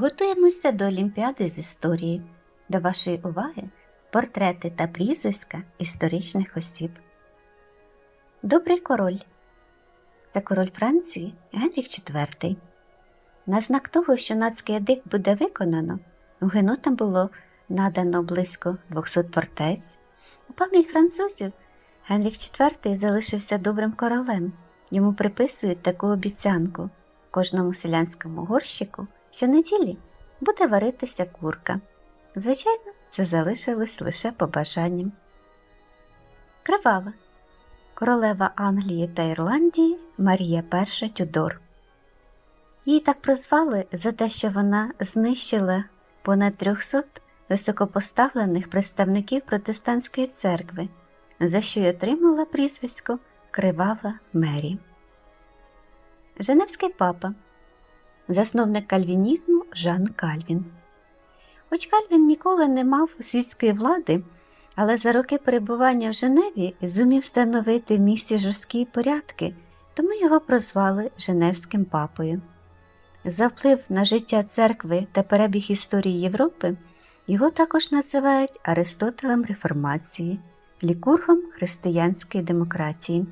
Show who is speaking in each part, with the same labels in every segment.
Speaker 1: Готуємося до Олімпіади з історії. До вашої уваги портрети та прізвиська історичних осіб. Добрий король. Це король Франції Генріх IV. На знак того, що нацький едикт буде виконано, генотам було надано близько 200 фортець. У пам'ять французів Генріх IV залишився добрим королем. Йому приписують таку обіцянку кожному селянському горщику щонеділі буде варитися курка. Звичайно, це залишилось лише побажанням. Кривава королева Англії та Ірландії Марія І Тюдор. Її так прозвали за те, що вона знищила понад 300 високопоставлених представників протестантської церкви, за що й отримала прізвисько Кривава Мері. Женевський папа засновник кальвінізму Жан Кальвін. Хоч Кальвін ніколи не мав світської влади, але за роки перебування в Женеві зумів встановити в місті жорсткі порядки, тому його прозвали Женевським папою. За вплив на життя церкви та перебіг історії Європи його також називають Аристотелем реформації, лікургом християнської демократії.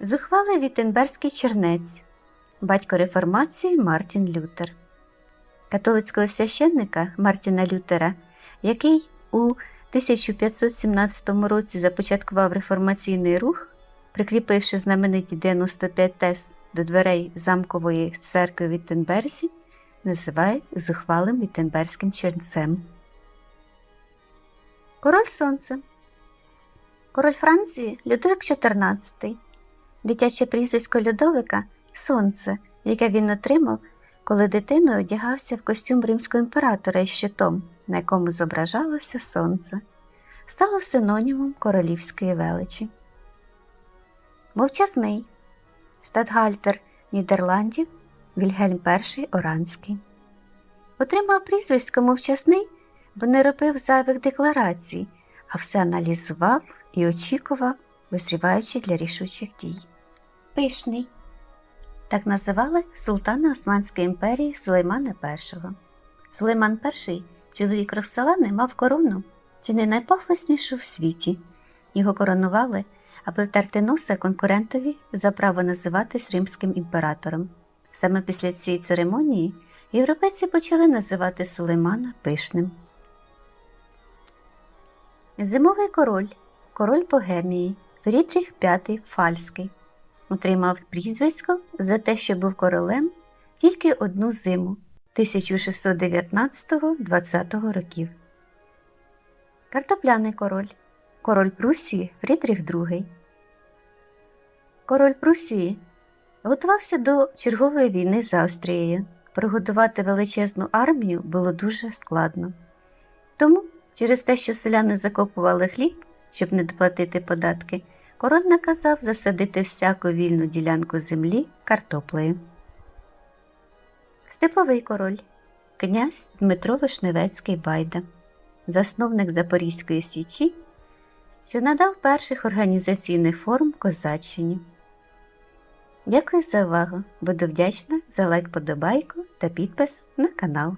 Speaker 1: Зухвалий Віттенберзький чернець, батько реформації Мартін Лютер, католицького священника Мартіна Лютера, який у 1517 році започаткував реформаційний рух, прикріпивши знамениті 95 тез до дверей замкової церкви в Віттенберзі, називають зухвалим Віттенберзьким чернцем. Король Сонце. Король Франції Людовик XIV Дитяче прізвисько Людовика Сонце, яке він отримав, коли дитиною одягався в костюм римського імператора із щитом, на якому зображалося сонце, стало синонімом королівської величі. Мовчазний штатгальтер Нідерландів Вільгельм І Оранський. Отримав прізвисько мовчасний, бо не робив зайвих декларацій, а все аналізував і очікував, визріваючи для рішучих дій. Пишний. Так називали султана Османської імперії Сулеймана І. Сулейман І, чоловік Роксолани, мав корону, чи не найпафоснішу в світі. Його коронували, аби втерти носа конкурентові за право називатись римським імператором. Саме після цієї церемонії європейці почали називати Сулеймана пишним. Зимовий король, король Богемії, Фрідріх V Фальський отримав прізвисько за те, що був королем тільки одну зиму 1619-20 років. Картопляний король, король Прусії Фрідріх II. Король Прусії готувався до чергової війни з Австрією. Приготувати величезну армію було дуже складно. Тому, через те, що селяни закопували хліб, щоб не доплатити податки, король наказав засадити всяку вільну ділянку землі картоплею. Степовий король князь Дмитро Вишневецький Байда, засновник Запорізької Січі, що надав перших організаційних форм козаччині. Дякую за увагу. Буду вдячна за лайк подобайку та підпис на канал.